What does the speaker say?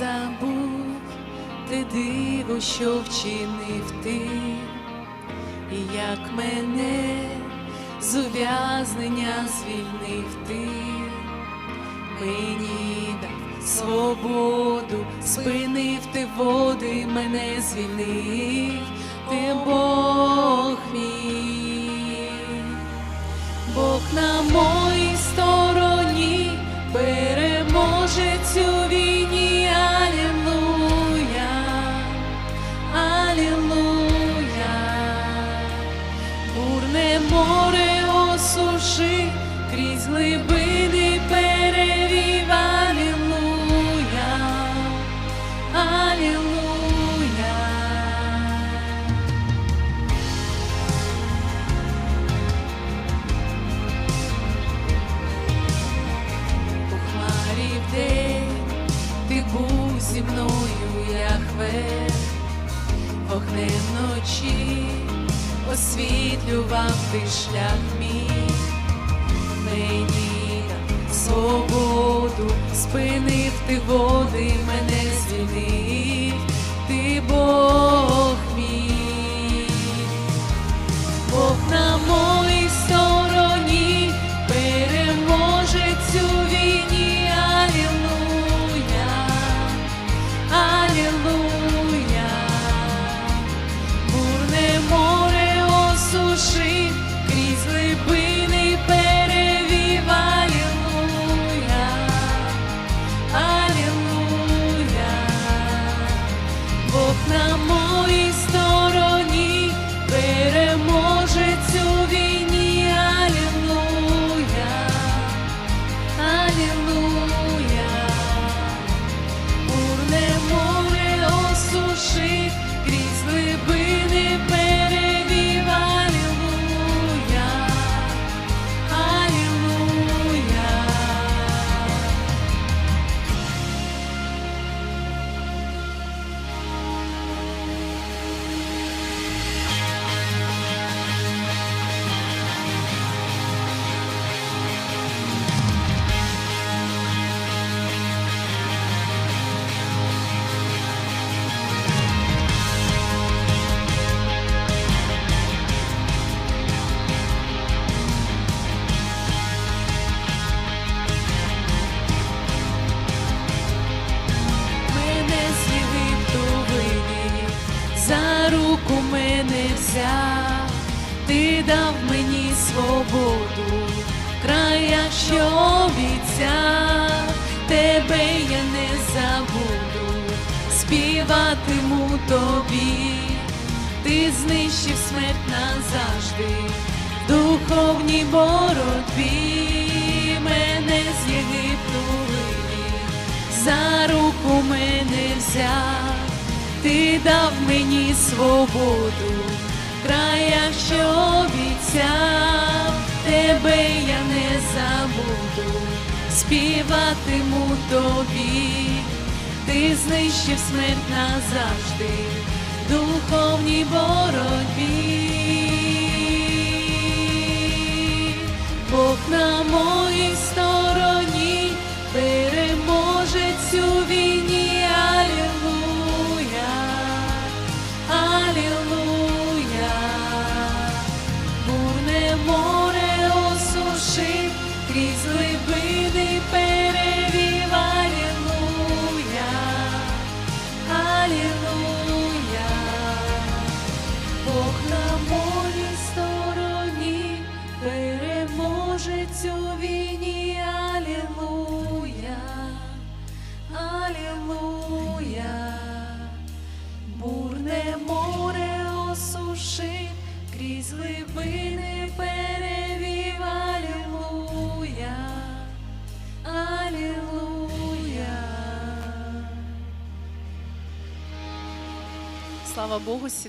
забув те диво, що вчинив ти, і як мене з ув'язнення звільнив ти, мені дав свободу, спинив ти води, мене звільнив, ти Бог глибини перевів. Алілуя, Алілуя. у хмарі вдень ти був зі мною, Яхве, вогнем вночі освітлював ти шлях мій, свободу, спинив ти води, мене звільнив, що обіцяв, тебе я не забуду, співатиму тобі, ти знищив смерть назавжди, в духовній боротьбі. Мене з Єгипту за руку мене взяв, ти дав мені свободу, краях, що обіцяв, тебе я не забуду, співатиму тобі, ти знищив смерть назавжди, духовній боротьбі. Бог на моїй стороні, Слава Богу,